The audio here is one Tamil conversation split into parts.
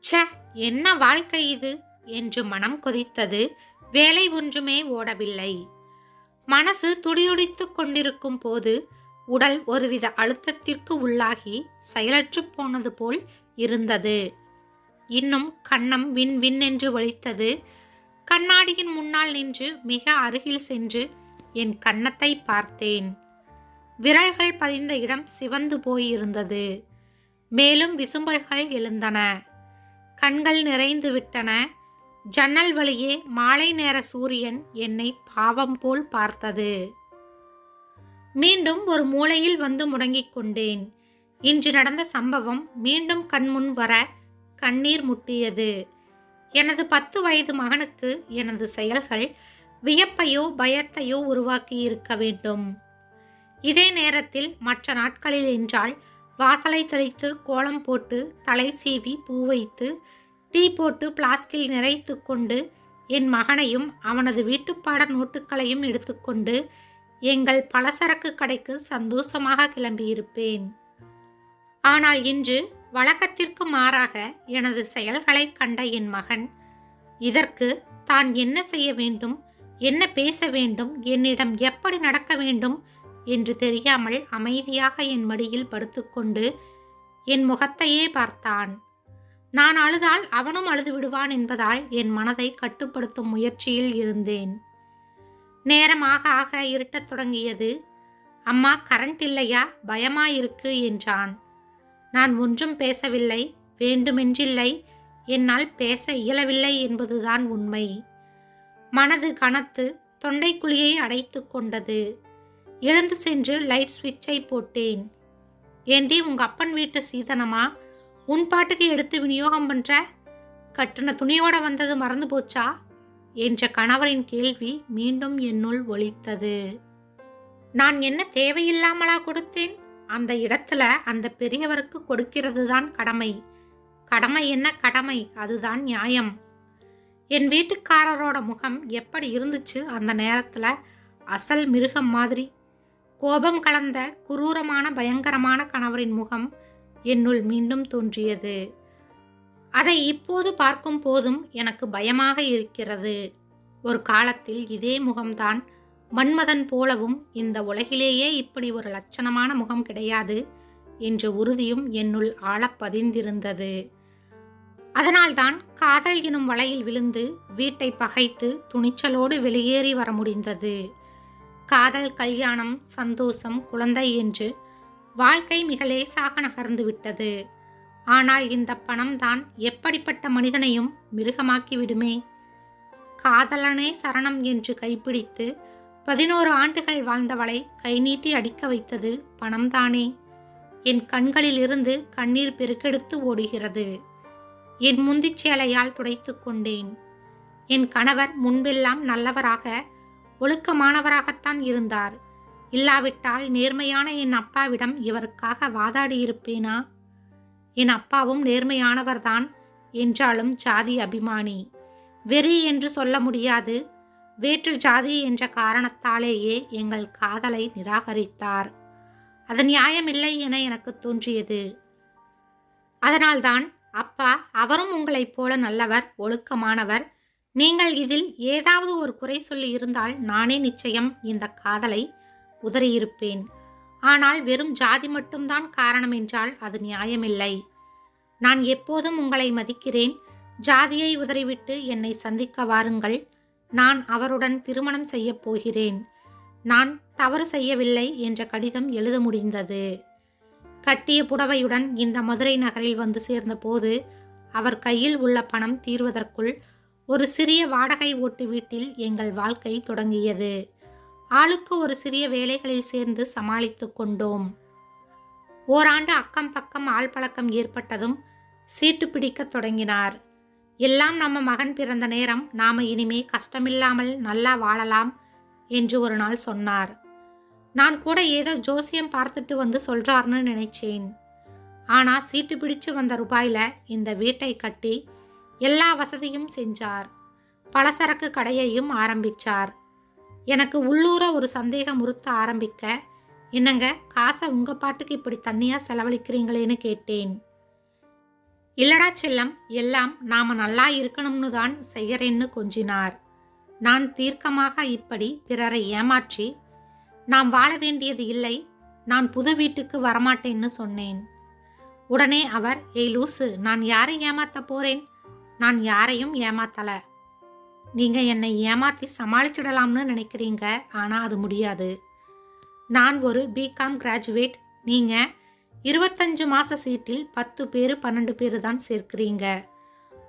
ச்சே என்ன வாழ்க்கை இது? என்று மனம் கொதித்தது. வேலை ஒன்றுமே ஓடவில்லை. மனசு துடியுடித்துக் கொண்டிருக்கும் போது உடல் ஒருவித அழுத்தத்திற்கு உள்ளாகி செயலற்று போனது போல் இருந்தது. இன்னும் கண்ணம் வின் வின் என்று ஒழித்தது கண்ணாடியின் முன்னால் நின்று மிக அருகில் சென்று என் கன்னத்தை பார்த்தேன். விரல்கள் பதிந்த இடம் சிவந்து போயிருந்தது. மேலும் விசும்பல்கள் எழுந்தன. கண்கள் நிறைந்து விட்டன. ஜன்னல் வழியே மாலை நேர சூரியன் என்னை பாவம் போல் பார்த்தது. மீண்டும் ஒரு மூலையில் வந்து முடங்கிக் கொண்டேன். இன்று நடந்த சம்பவம் மீண்டும் கண்முன் வர கண்ணீர் முட்டியது. எனது பத்து வயது மகனுக்கு எனது செயல்கள் வியப்பையோ பயத்தையோ உருவாக்கி இருக்க வேண்டும். இதே நேரத்தில் மற்ற நாட்களில் என்றால் வாசலை தெளித்து கோலம் போட்டு தலை சீவி பூ வைத்து டீ போட்டு பிளாஸ்கில் நிறைத்து கொண்டு என் மகனையும் அவனது வீட்டுப்பாட நோட்டுகளையும் எடுத்துக்கொண்டு எங்கள் பலசரக்கு கடைக்கு சந்தோஷமாக கிளம்பியிருப்பேன். ஆனால் இன்று வழக்கத்திற்கு மாறாக எனது செயல்களை கண்ட என் மகன் இதற்கு தான் என்ன செய்ய வேண்டும் என்ன பேச வேண்டும் என்னிடம் எப்படி நடக்க வேண்டும் என்று தெரியாமல் அமைதியாக என் மடியில் படுத்துக்கொண்டு என் முகத்தையே பார்த்தான். நான் அழுதால் அவனும் அழுது விடுவான் என்பதால் என் மனதை கட்டுப்படுத்தும் முயற்சியில் இருந்தேன். நேரமாக ஆக இருட்டத் தொடங்கியது. அம்மா கரண்ட் இல்லையா? பயமாயிருக்கு என்றான். நான் ஒன்றும் பேசவில்லை. வேண்டுமென்றில்லை. என்னால் பேச இயலவில்லை என்பதுதான் உண்மை. மனது கனத்து தொண்டைக்குழியை அடைத்து கொண்டது. எழுந்து சென்று லைட் சுவிட்சை போட்டேன். ஏண்டி உங்க அப்பன் வீட்டு சீதனமா? உன் பாட்டுக்கு எடுத்து விநியோகம் பண்ற? கட்டுன துணியோட வந்தது மறந்து போச்சா? என்ற கணவரின் கேள்வி மீண்டும் என்னுள் ஒலித்தது. நான் என்ன தேவையில்லாமலா கொடுத்தேன்? அந்த இடத்துல அந்த பெரியவருக்கு கொடுக்கிறது தான் கடமை. கடமை என்ன கடமை? அதுதான் நியாயம். என் வீட்டுக்காரரோட முகம் எப்படி இருந்துச்சு அந்த நேரத்தில்? அசல் மிருகம் மாதிரி கோபம் கலந்த குரூரமான பயங்கரமான கணவரின் முகம் என்னுள் மீண்டும் தோன்றியது. அதை இப்போது பார்க்கும் போதும் எனக்கு பயமாக இருக்கிறது. ஒரு காலத்தில் இதே முகம்தான் மன்மதன் போலவும் இந்த உலகிலேயே இப்படி ஒரு லட்சணமான முகம் கிடையாது என்ற உறுதியும் என்னுள் ஆழப் பதிந்திருந்தது. அதனால்தான் காதல் எனும் வலையில் விழுந்து வீட்டை பகைத்து துணிச்சலோடு வெளியேறி வர முடிந்தது. காதல் கல்யாணம் சந்தோஷம் குழந்தை என்று வாழ்க்கை மிக லேசாக நகர்ந்து விட்டது. ஆனால் இந்த பணம்தான் எப்படிப்பட்ட மனிதனையும் மிருகமாக்கி விடுமே? காதலனே சரணம் என்று கைப்பிடித்து பதினோரு ஆண்டுகள் வாழ்ந்தவளை கை நீட்டி அடிக்க வைத்தது பணம்தானே என் கண்களிலிருந்து கண்ணீர் பெருக்கெடுத்து ஓடுகிறது. என் முந்திச்சேலையால் துடைத்து கொண்டேன். என் கணவர் முன்பெல்லாம் நல்லவராக ஒழுக்கமானவராகத்தான் இருந்தார். இல்லாவிட்டால் நேர்மையான என் அப்பாவிடம் இவருக்காக வாதாடியிருப்பேனா? என் அப்பாவும் நேர்மையானவர்தான் என்றாலும் ஜாதி அபிமானி. வெறி என்று சொல்ல முடியாது. வேற்று ஜாதி என்ற காரணத்தாலேயே எங்கள் காதலை நிராகரித்தார். அது நியாயமில்லை என எனக்கு தோன்றியது. அதனால்தான் அப்பா அவரும் உங்களைப் போல நல்லவர் ஒழுக்கமானவர் நீங்கள் இதில் ஏதாவது ஒரு குறை சொல்லி இருந்தால் நானே நிச்சயம் இந்த காதலை உதறியிருப்பேன். ஆனால் வெறும் ஜாதி மட்டும்தான் காரணம் என்றால் அது நியாயமில்லை. நான் எப்போதும் உங்களை மதிக்கிறேன். ஜாதியை உதறிவிட்டு என்னை சந்திக்க வாருங்கள். நான் அவருடன் திருமணம் செய்யப் போகிறேன். நான் தவறு செய்யவில்லை என்ற கடிதம் எழுத முடிந்தது. கட்டிய புடவையுடன் இந்த மதுரை நகரில் வந்து சேர்ந்தபோது அவர் கையில் உள்ள பணம் தீர்வதற்குள் ஒரு சிறிய வாடகை ஓட்டு வீட்டில் எங்கள் வாழ்க்கை தொடங்கியது. ஆளுக்கு ஒரு சிறிய வேலைகளில் சேர்ந்து சமாளித்து கொண்டோம். ஓராண்டு அக்கம் பக்கம் ஆள் பழக்கம் ஏற்பட்டதும் சீட்டு பிடிக்கத் தொடங்கினார். எல்லாம் நம்ம மகன் பிறந்த நேரம் நாம இனிமே கஷ்டமில்லாமல் நல்லா வாழலாம் என்று ஒரு நாள் சொன்னார். நான் கூட ஏதோ ஜோசியம் பார்த்துட்டு வந்து சொல்றாருன்னு நினைச்சேன். ஆனா சீட்டு பிடிச்சு வந்த ரூபாயில இந்த வீட்டை கட்டி எல்லா வசதியும் செஞ்சார். பலசரக்கு கடையையும் ஆரம்பிச்சார். எனக்கு உள்ளூர ஒரு சந்தேகம் உறுத்த ஆரம்பிக்க என்னங்க காசை உங்கள் பாட்டுக்கு இப்படி தண்ணியாக செலவழிக்கிறீங்களேன்னு கேட்டேன். இல்லடா செல்லம் எல்லாம் நாம் நல்லா இருக்கணும்னு தான் செய்கிறேன்னு கொஞ்சினார். நான் தீர்க்கமாக இப்படி பிறரை ஏமாற்றி நாம் வாழ வேண்டியது இல்லை நான் புது வீட்டுக்கு வரமாட்டேன்னு சொன்னேன். உடனே அவர் ஏய் லூசு நான் யாரை ஏமாத்த போறேன்? நான் யாரையும் ஏமாத்தல. நீங்க என்னை ஏமாத்தி சமாளிச்சிடலாம்னு நினைக்கிறீங்க ஆனா அது முடியாது. நான் ஒரு பிகாம் கிராஜுவேட் நீங்க இருபத்தஞ்சு மாச சீட்டில் பத்து பேர் பன்னெண்டு பேர் தான் சேர்க்கிறீங்க.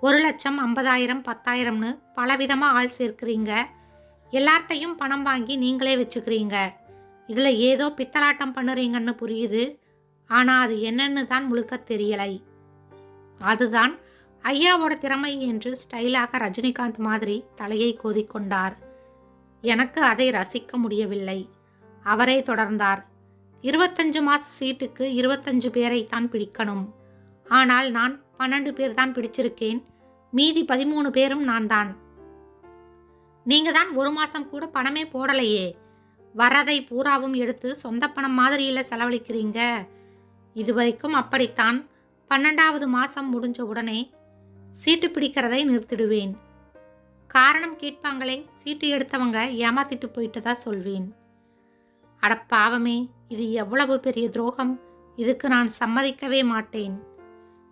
ஒரு லட்சம் ஐம்பதாயிரம் பத்தாயிரம்னு பலவிதமாக ஆள் சேர்க்கிறீங்க. எல்லார்ட்டையும் பணம் வாங்கி நீங்களே வச்சுக்கிறீங்க. இதில் ஏதோ பித்தலாட்டம் பண்ணுறீங்கன்னு புரியுது. ஆனால் அது என்னன்னு தான் முழுக்க தெரியலை. அதுதான் ஐயாவோட திறமை என்று ஸ்டைலாக ரஜினிகாந்த் மாதிரி தலையை கோதிக்கொண்டார். எனக்கு அதை ரசிக்க முடியவில்லை. அவரே தொடர்ந்தார். இருபத்தஞ்சு மாச சீட்டுக்கு இருபத்தஞ்சு பேரை தான் பிடிக்கணும். ஆனால் நான் பன்னெண்டு பேர் தான் பிடிச்சிருக்கேன். மீதி பதிமூணு பேரும் நான் தான் நீங்க தான் ஒரு மாசம் கூட பணமே போடலையே. வரதை பூராவும் எடுத்து சொந்த பணம் மாதிரியில் செலவழிக்கிறீங்க. இதுவரைக்கும் அப்படித்தான். பன்னெண்டாவது மாசம் முடிஞ்ச உடனே சீட்டு பிடிக்கிறதை நிறுத்திடுவேன். காரணம் கேட்பாங்களே சீட்டு எடுத்தவங்க ஏமாத்திட்டு போயிட்டதா சொல்வேன். அட பாவமே இது எவ்வளவு பெரிய துரோகம். இதுக்கு நான் சம்மதிக்கவே மாட்டேன்.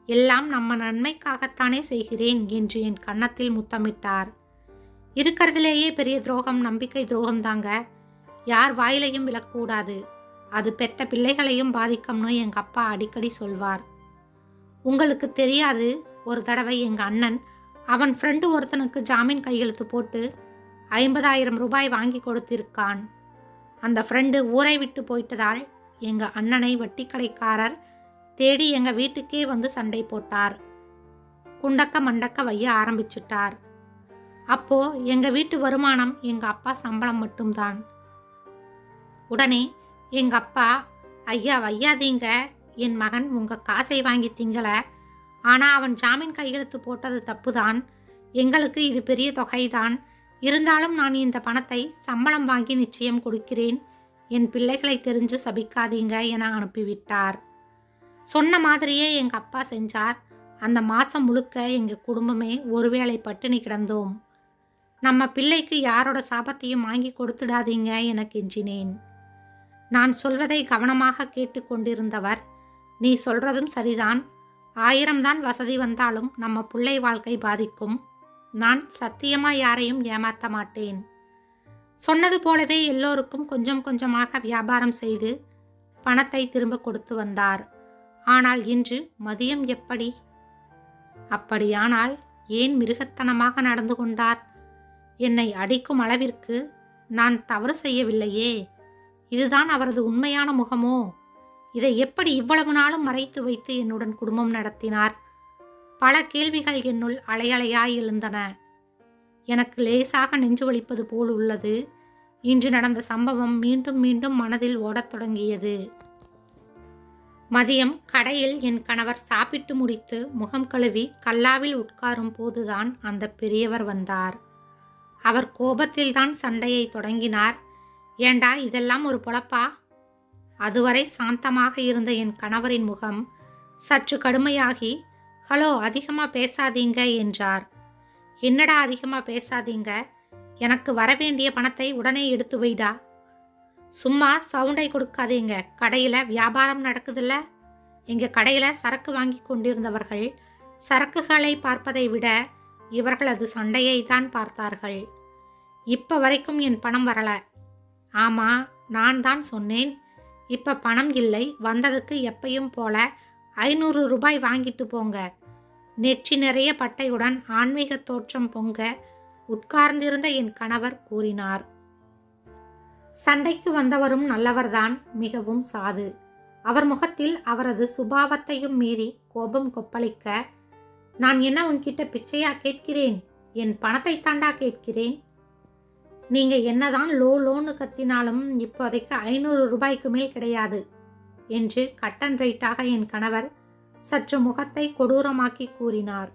எல்லாம் நம்ம நன்மைக்காகத்தானே செய்கிறேன் என்று என் கன்னத்தில் முத்தமிட்டார். இருக்கிறதுலேயே பெரிய துரோகம் நம்பிக்கை துரோகம் தாங்க. யார் வாயிலையும் விழக்கூடாது அது பெத்த பிள்ளைகளையும் பாதிக்கும்னு எங்கள் அப்பா அடிக்கடி சொல்வார். உங்களுக்கு தெரியாது ஒரு தடவை எங்கள் அண்ணன் அவன் ஃப்ரெண்டு ஒருத்தனுக்கு ஜாமீன் கையெழுத்து போட்டு ஐம்பதாயிரம் ரூபாய் வாங்கி கொடுத்திருக்கான். அந்த ஃப்ரெண்டு ஊரை விட்டு போயிட்டதால் எங்கள் அண்ணனை வட்டி கடைக்காரர் தேடி எங்கள் வீட்டுக்கே வந்து சண்டை போட்டார். குண்டக்க மண்டக்க வைய ஆரம்பிச்சிட்டார். அப்போ எங்கள் வீட்டு வருமானம் எங்கள் அப்பா சம்பளம் மட்டும்தான். உடனே எங்கள் அப்பா ஐயா வையாதீங்க. என் மகன் உங்கள் காசை வாங்கி திங்களை ஆனால் அவன் ஜாமீன் கையெழுத்து போட்டது தப்புதான். எங்களுக்கு இது பெரிய தொகைதான். இருந்தாலும் நான் இந்த பணத்தை சம்பளம் வாங்கி நிச்சயம் கொடுக்கிறேன். என் பிள்ளைகளை தெரிஞ்சு சபிக்காதீங்க என அனுப்பிவிட்டார். சொன்ன மாதிரியே எங்கள் அப்பா செஞ்சார். அந்த மாதம் முழுக்க எங்கள் குடும்பமே ஒருவேளை பட்டினி கிடந்தோம். நம்ம பிள்ளைக்கு யாரோட சாபத்தையும் வாங்கி கொடுத்துடாதீங்க என கெஞ்சினேன். நான் சொல்வதை கவனமாக கேட்டுக்கொண்டிருந்தவர் நீ சொல்றதும் சரிதான். ஆயிரம்தான் வசதி வந்தாலும் நம்ம பிள்ளை வாழ்க்கை பாதிக்கும். நான் சத்தியமா யாரையும் ஏமாத்த மாட்டேன். சொன்னது போலவே எல்லோருக்கும் கொஞ்சம் கொஞ்சமாக வியாபாரம் செய்து பணத்தை திரும்ப கொடுத்து வந்தார். ஆனால் இன்று மதியம் எப்படி? அப்படியானால் ஏன் மிருகத்தனமாக நடந்து கொண்டார்? என்னை அடிக்கும் அளவிற்கு நான் தவறு செய்யவில்லையே. இதுதான் அவரது உண்மையான முகமோ? இதை எப்படி இவ்வளவு நாளும் மறைத்து வைத்து என்னுடன் குடும்பம் நடத்தினார்? பல கேள்விகள் என்னுள் அலையலையாய் எழுந்தன. எனக்கு லேசாக நெஞ்சு வலிப்பது போல் உள்ளது. இன்று நடந்த சம்பவம் மீண்டும் மீண்டும் மனதில் ஓடத் தொடங்கியது. மதியம் கடையில் என் கணவர் சாப்பிட்டு முடித்து முகம் கழுவி கல்லாவில் உட்காரும் போதுதான் அந்த பெரியவர் வந்தார். அவர் கோபத்தில்தான் சண்டையை தொடங்கினார். ஏண்டா இதெல்லாம் ஒரு பொழப்பா? அதுவரை சாந்தமாக இருந்த என் கணவரின் முகம் சற்று கடுமையாகி ஹலோ அதிகமாக பேசாதீங்க என்றார். என்னடா அதிகமாக பேசாதீங்க? எனக்கு வரவேண்டிய பணத்தை உடனே எடுத்து வைடா. சும்மா சவுண்டை கொடுக்காதீங்க. கடையில் வியாபாரம் நடக்குதுல்ல. எங்கள் கடையில் சரக்கு வாங்கி கொண்டிருந்தவர்கள் சரக்குகளை பார்ப்பதை விட இவர்களது சண்டையை தான் பார்த்தார்கள். இப்போ வரைக்கும் என் பணம் வரல. ஆமாம் நான் தான் சொன்னேன். இப்போ பணம் இல்லை வந்ததுக்கு எப்பையும் போல ஐநூறு ரூபாய் வாங்கிட்டு போங்க. நெற்றி நிறைய பட்டையுடன் ஆன்மீக தோற்றம் பொங்க உட்கார்ந்திருந்த என் கணவர் கூறினார். சண்டைக்கு வந்தவரும் நல்லவர்தான் மிகவும் சாது. அவர் முகத்தில் அவரது சுபாவத்தையும் மீறி கோபம் கொப்பளிக்க நான் என்ன உன்கிட்ட பிச்சையா கேட்கிறேன்? என் பணத்தை தாண்டா கேட்கிறேன்? நீங்கள் என்னதான் லோ லோன்னு கத்தினாலும் இப்போதைக்கு ஐநூறு ரூபாய்க்கு மேல் கிடையாது என்று கட் அண்ட் ரைட்டாக என் கணவர் சற்று முகத்தை கொடூரமாக்கி கூறினார்.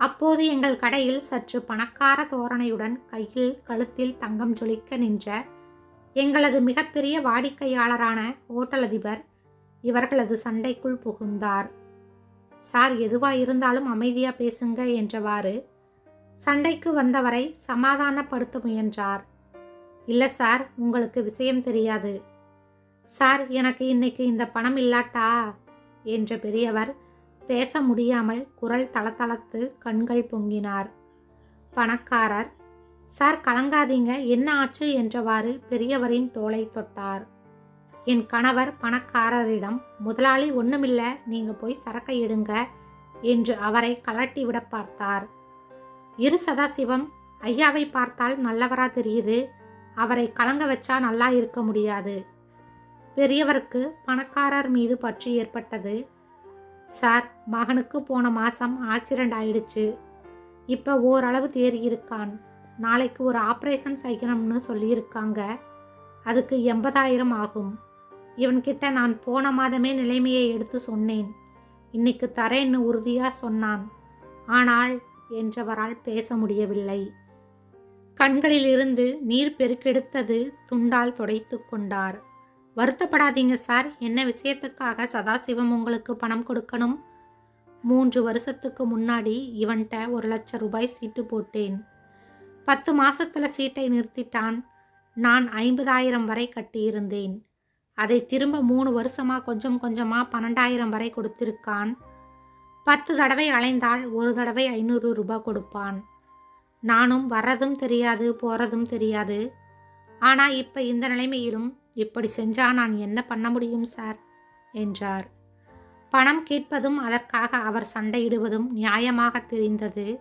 அப்போது எங்கள் கடையில் சற்று பணக்கார தோரணையுடன் கையில் கழுத்தில் தங்கம் ஜொலிக்க நின்ற எங்களது மிகப்பெரிய வாடிக்கையாளரான ஹோட்டல் அதிபர் இவர்களது சண்டைக்குள் புகுந்தார். சார் எதுவாக இருந்தாலும் அமைதியாக பேசுங்க என்றவாறு சண்டைக்கு வந்தவரை சமாதானப்படுத்த முயன்றார். இல்லை சார் உங்களுக்கு விஷயம் தெரியாது. சார் எனக்கு இன்னைக்கு இந்த பணம் இல்லாட்டா? என்ற பெரியவர் பேச முடியாமல் குரல் தளத்தளத்து கண்கள் பொங்கினார். பணக்காரர் சார் கலங்காதீங்க என்ன ஆச்சு? என்றவாறு பெரியவரின் தோலை தொட்டார். என் கணவர் பணக்காரரிடம் முதலாளி ஒண்ணுமில்ல நீங்க போய் சரக்கை எடுங்க என்று அவரை கலட்டிவிட பார்த்தார். இரு சதாசிவம் ஐயாவை பார்த்தால் நல்லவரா தெரியுது அவரை கலங்க வச்சா நல்லா இருக்க முடியாது. பெரியவருக்கு பணக்காரர் மீது பற்று ஏற்பட்டது. சார் மகனுக்கு போன மாசம் ஆக்சிடெண்ட் ஆயிடுச்சு. இப்போ ஓரளவு தேறியிருக்கான். நாளைக்கு ஒரு ஆப்ரேஷன் செய்யணும்னு சொல்லியிருக்காங்க. அதுக்கு எண்பதாயிரம் ஆகும். இவன்கிட்ட நான் போன மாதமே நிலைமையை எடுத்து சொன்னேன். இன்னைக்கு தரேன்னு உறுதியாக சொன்னான். ஆனால் என்றவரால் பேச முடியவில்லை. கண்களிலிருந்து நீர் பெருக்கெடுத்தது துண்டால் துடைத்து கொண்டார். வருத்தப்படாதீங்க சார் என்ன விஷயத்துக்காக சதாசிவம் உங்களுக்கு பணம் கொடுக்கணும்? மூன்று வருஷத்துக்கு முன்னாடி இவன்கிட்ட ஒரு லட்சம் ரூபாய் சீட்டு போட்டேன். பத்து மாசத்துல சீட்டை நிறுத்திட்டான். நான் ஐம்பதாயிரம் வரை கட்டியிருந்தேன். அதை திரும்ப மூணு வருஷமா கொஞ்சம் கொஞ்சமா பன்னெண்டாயிரம் வரை கொடுத்திருக்கான். பத்து தடவை அலைந்தால் ஒரு தடவை ஐநூறு ரூபாய் கொடுப்பான். நானும் வர்றதும் தெரியாது போகிறதும் தெரியாது. ஆனால் இப்போ இந்த நிலைமையிலும் இப்படி செஞ்சால் நான் என்ன பண்ண முடியும் சார்? என்றார். பணம் கேட்பதும் அதற்காக அவர் சண்டையிடுவதும் நியாயமாக தெரிந்தது.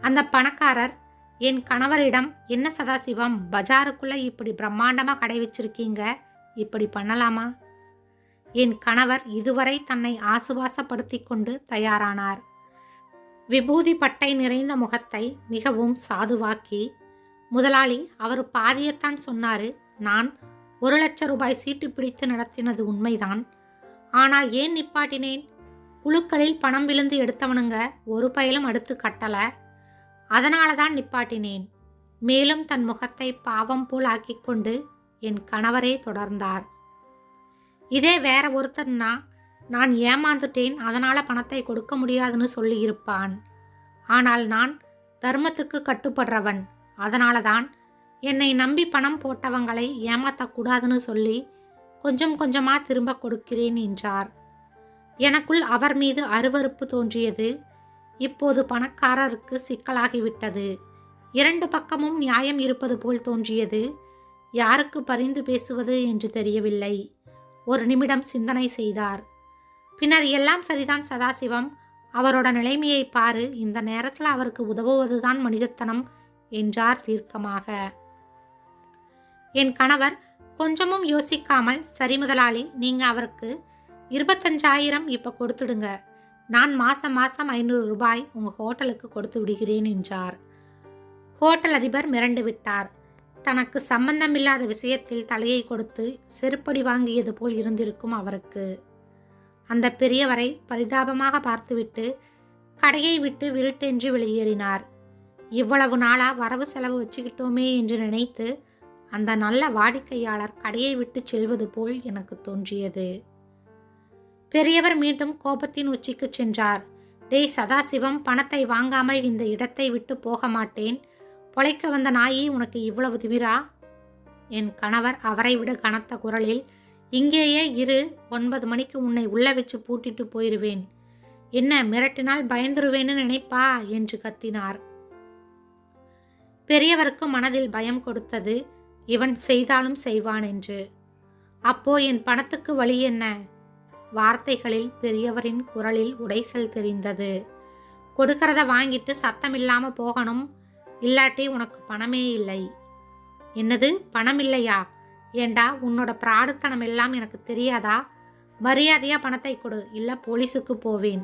அந்த பணக்காரர் என் கணவரிடம் என்ன சதாசிவம் பஜாருக்குள்ளே இப்படி பிரம்மாண்டமாக கடை வச்சிருக்கீங்க? இப்படி பண்ணலாமா? என் கணவர் இதுவரை தன்னை ஆசுவாசப்படுத்தி கொண்டு தயாரானார். விபூதி பட்டை நிறைந்த முகத்தை மிகவும் சாதுவாக்கி முதலாளி அவர் பாதியத்தான் சொன்னாரு. நான் ஒரு லட்சம் ரூபாய் சீட்டு பிடித்து நடத்தினது உண்மைதான். ஆனால் ஏன் நிப்பாட்டினேன்? குழுக்களில் பணம் விழுந்து எடுத்தவனுங்க ஒரு பயலும் அடுத்து கட்டல. அதனால தான் நிப்பாட்டினேன். மேலும் தன் முகத்தை பாவம் போல் ஆக்கிக்கொண்டு என் கணவரே தொடர்ந்தார். இதே வேற ஒருத்தர்னா நான் ஏமாந்துட்டேன் அதனால் பணத்தை கொடுக்க முடியாதுன்னு சொல்லியிருப்பான் ஆனால் நான் தர்மத்துக்கு கட்டுப்படுறவன். அதனால தான் என்னை நம்பி பணம் போட்டவங்களை ஏமாத்தக்கூடாதுன்னு சொல்லி கொஞ்சம் கொஞ்சமாக திரும்ப கொடுக்கிறேன் என்றார். எனக்குள் அவர் மீது அருவருப்பு தோன்றியது. இப்போது பணக்காரருக்கு சிக்கலாகிவிட்டது. இரண்டு பக்கமும் நியாயம் இருப்பது போல் தோன்றியது. யாருக்கு பரிந்து பேசுவது என்று தெரியவில்லை. ஒரு நிமிடம் சிந்தனை செய்தார். பின்னர் எல்லாம் சரிதான் சதாசிவம். அவரோட நிலைமையை பாரு. இந்த நேரத்தில் அவருக்கு உதவுவதுதான் மனிதத்தனம் என்றார் தீர்க்கமாக. என் கணவர் கொஞ்சமும் யோசிக்காமல் சரி முதலாளி நீங்கள் அவருக்கு இருபத்தஞ்சாயிரம் இப்போ கொடுத்துடுங்க. நான் மாசம் மாசம் ஐநூறு ரூபாய் உங்கள் ஹோட்டலுக்கு கொடுத்து விடுகிறேன் என்றார். ஹோட்டல் அதிபர் மிரண்டு விட்டார். தனக்கு சம்பந்தமில்லாத விஷயத்தில் தலையை கொடுத்து செருப்படி வாங்கியது போல் இருந்திருக்கும் அவருக்கு. அந்த பெரியவரை பரிதாபமாக பார்த்துவிட்டு கடையை விட்டு விருட்டென்று வெளியேறினார். இவ்வளவு நாளா வரவு செலவு வச்சுக்கிட்டோமே என்று நினைத்து அந்த நல்ல வாடிக்கையாளர் கடையை விட்டு செல்வது போல் எனக்கு தோன்றியது. பெரியவர் மீண்டும் கோபத்தின் உச்சிக்கு சென்றார். டேய் சதாசிவம் பணத்தை வாங்காமல் இந்த இடத்தை விட்டு போக மாட்டேன். பொழைக்க வந்த நாயி உனக்கு இவ்வளவு திமிரா? என் கணவர் அவரை விட கனத்த குரலில் இங்கேயே இரு ஒன்பது மணிக்கு உன்னை உள்ள வச்சு பூட்டிட்டு போயிருவேன். என்ன மிரட்டினால் பயந்துருவேன்னு நினைப்பா? என்று கத்தினார். பெரியவருக்கு மனதில் பயம் கொடுத்தது இவன் செய்தாலும் செய்வான் என்று. அப்போ என் பணத்துக்கு வழி என்ன? வார்த்தைகளில் பெரியவரின் குரலில் உடைசல் தெரிந்தது. கொடுக்கறத வாங்கிட்டு சத்தமில்லாம போகணும். இல்லாட்டி உனக்கு பணமே இல்லை. என்னது? பணம் இல்லையா ஏண்டா உன்னோட பிராடுத்தனம் எல்லாம் எனக்கு தெரியாதா? மரியாதையா பணத்தை கொடு இல்லை போலீஸுக்கு போவேன்.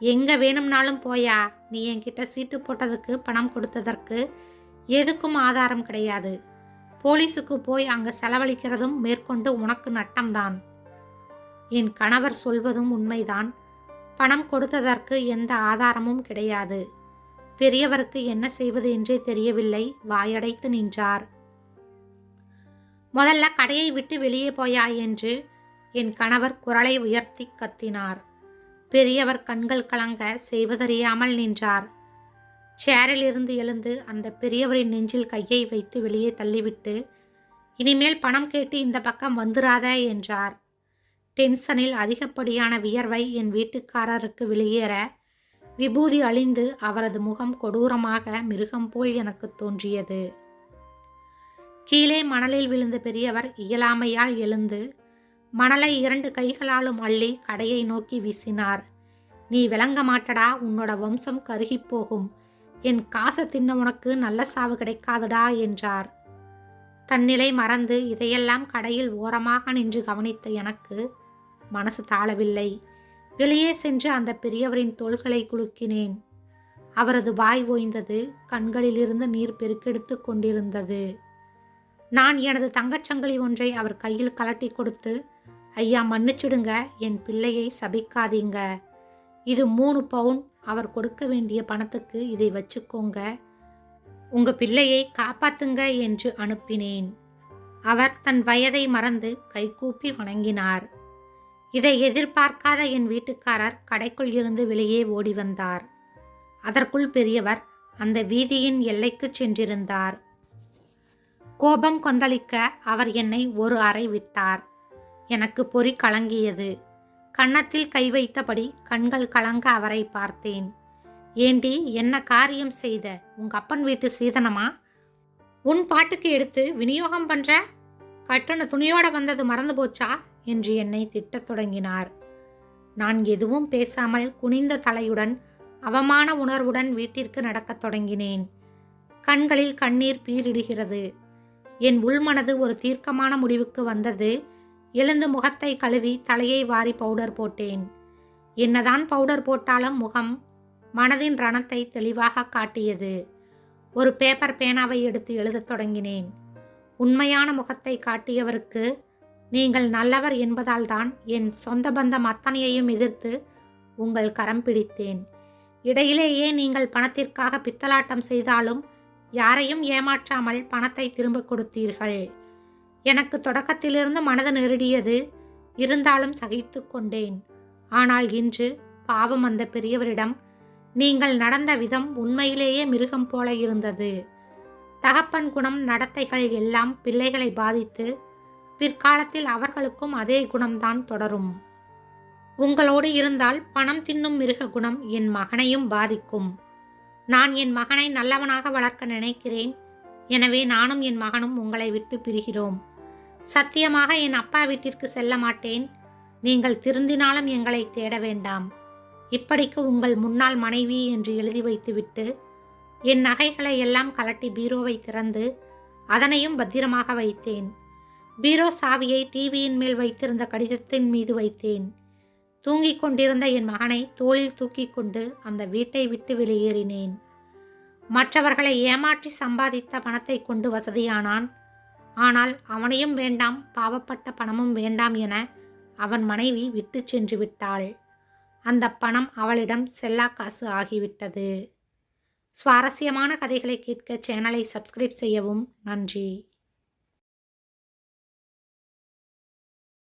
எங்கே வேணும்னாலும் போயா? நீ என்கிட்ட சீட்டு போட்டதுக்கு பணம் கொடுத்ததற்கு எதுக்கும் ஆதாரம் கிடையாது. போலீஸுக்கு போய் அங்கே செலவழிக்கிறதும் மேற்கொண்டு உனக்கு நட்டம்தான். என் கணவர் சொல்வதும் உண்மைதான். பணம் கொடுத்ததற்கு எந்த ஆதாரமும் கிடையாது. பெரியவருக்கு என்ன செய்வது என்றே தெரியவில்லை. வாயடைத்து நின்றார். முதல்ல கடையை விட்டு வெளியே போயா என்று என் கணவர் குரலை உயர்த்தி கத்தினார். பெரியவர் கண்கள் கலங்க செய்வதறியாமல் நின்றார். சேரில் இருந்து எழுந்து அந்த பெரியவரின் நெஞ்சில் கையை வைத்து வெளியே தள்ளிவிட்டு இனிமேல் பணம் கேட்டு இந்த பக்கம் வந்துராத என்றார். டென்ஷனில் அதிகப்படியான வியர்வை என் வீட்டுக்காரருக்கு வெளியேற விபூதி அழிந்து அவரது முகம் கொடூரமாக மிருகம் போல் எனக்கு தோன்றியது. கீழே மணலில் விழுந்த பெரியவர் இயலாமையால் எழுந்து மணலை இரண்டு கைகளாலும் அள்ளி கடையை நோக்கி வீசினார். நீ விளங்க மாட்டடா உன்னோட வம்சம் கருகிப் போகும். என் காசை தின்ன உனக்கு நல்ல சாவு கிடைக்காதுடா என்றார். தன்னிலை மறந்து இதையெல்லாம் கடையில் ஓரமாக நின்று கவனித்த எனக்கு மனசு தாழவில்லை வெளியே சென்று அந்த பெரியவரின் தோள்களை குலுக்கினேன். அவரது வாய் ஓய்ந்தது கண்களிலிருந்து நீர் பெருக்கெடுத்து கொண்டிருந்தது. நான் எனது தங்கச்சங்கிலி ஒன்றை அவர் கையில் கலட்டி கொடுத்து ஐயா மன்னிச்சிடுங்க என் பிள்ளையை சபிக்காதீங்க. இது மூணு பவுன். அவர் கொடுக்க வேண்டிய பணத்துக்கு இதை வச்சுக்கோங்க. உங்க பிள்ளையை காப்பாத்துங்க என்று அனுப்பினேன். அவர் தன் வயதை மறந்து கைகூப்பி வணங்கினார். இதை எதிர்பார்க்காத என் வீட்டுக்காரர் கடைக்குள் இருந்து வெளியே ஓடி வந்தார். அதற்குள் பெரியவர் அந்த வீதியின் எல்லைக்கு சென்றிருந்தார். கோபம் கொந்தளிக்க அவர் என்னை ஒரு அறை விட்டார். எனக்கு பொறி கலங்கியது. கன்னத்தில் கை வைத்தபடி கண்கள் கலங்க அவரை பார்த்தேன். ஏண்டி என்ன காரியம் செய்த? உங்க அப்பன் வீட்டு சீதனமா? உன் பாட்டுக்கு எடுத்து விநியோகம் பண்ற? கட்டண துணியோட வந்தது மறந்து போச்சா? என்று என்னை திட்டத் தொடங்கினார். நான் எதுவும் பேசாமல் குனிந்த தலையுடன் அவமான உணர்வுடன் வீட்டிற்கு நடக்கத் தொடங்கினேன். கண்களில் கண்ணீர் பீரிடுகிறது. என் உள்மனது ஒரு தீர்க்கமான முடிவுக்கு வந்தது. எழுந்து முகத்தை கழுவி தலையை வாரி பவுடர் போட்டேன். என்னதான் பவுடர் போட்டாலும் முகம் மனதின் ரணத்தை தெளிவாக காட்டியது. ஒரு பேப்பர் பேனாவை எடுத்து எழுதத் தொடங்கினேன். உண்மையான முகத்தை காட்டியவருக்கு நீங்கள் நல்லவர் என்பதால்தான் என் சொந்த பந்தம் அத்தனையையும் எதிர்த்து உங்கள் கரம் பிடித்தேன். இடையிலேயே நீங்கள் பணத்திற்காக பித்தலாட்டம் செய்தாலும் யாரையும் ஏமாற்றாமல் பணத்தை திரும்ப கொடுத்தீர்கள். எனக்கு தொடக்கத்திலிருந்து மனது நெருடியது இருந்தாலும் சகித்து கொண்டேன். ஆனால் இன்று பாவம் அந்த பெரியவரிடம் நீங்கள் நடந்த விதம் உண்மையிலேயே மிருகம் போல இருந்தது. தகப்பன் குணம் நடத்தைகள் எல்லாம் பிள்ளைகளை பாதித்து பிற்காலத்தில் அவர்களுக்கும் அதே குணம்தான் தொடரும். உங்களோடு இருந்தால் பணம் தின்னும் மிருக குணம் என் மகனையும் பாதிக்கும். நான் என் மகனை நல்லவனாக வளர்க்க நினைக்கிறேன். எனவே நானும் என் மகனும் உங்களை விட்டு பிரிகிறோம். சத்தியமாக என் அப்பா வீட்டிற்கு செல்ல மாட்டேன். நீங்கள் திருந்தினாலும் எங்களை தேட வேண்டாம். இப்படிக்கு உங்கள் முன்னாள் மனைவி என்று எழுதி வைத்துவிட்டு என் நகைகளை எல்லாம் கலட்டி பீரோவை திறந்து அதனையும் பத்திரமாக வைத்தேன். பீரோ சாவியை டிவியின் மேல் வைத்திருந்த கடிதத்தின் மீது வைத்தேன். தூங்கிக் கொண்டிருந்த என் மகனை தோளில் தூக்கி கொண்டு அந்த வீட்டை விட்டு வெளியேறினேன். மற்றவர்களை ஏமாற்றி சம்பாதித்த பணத்தை கொண்டு வசதியானான். ஆனால் அவனையும் வேண்டாம் பாவப்பட்ட பணமும் வேண்டாம் என அவன் மனைவி விட்டு சென்று விட்டாள். அந்த பணம் அவளிடம் செல்லா காசு ஆகிவிட்டது. சுவாரஸ்யமான கதைகளை கேட்க சேனலை சப்ஸ்கிரைப் செய்யவும் நன்றி.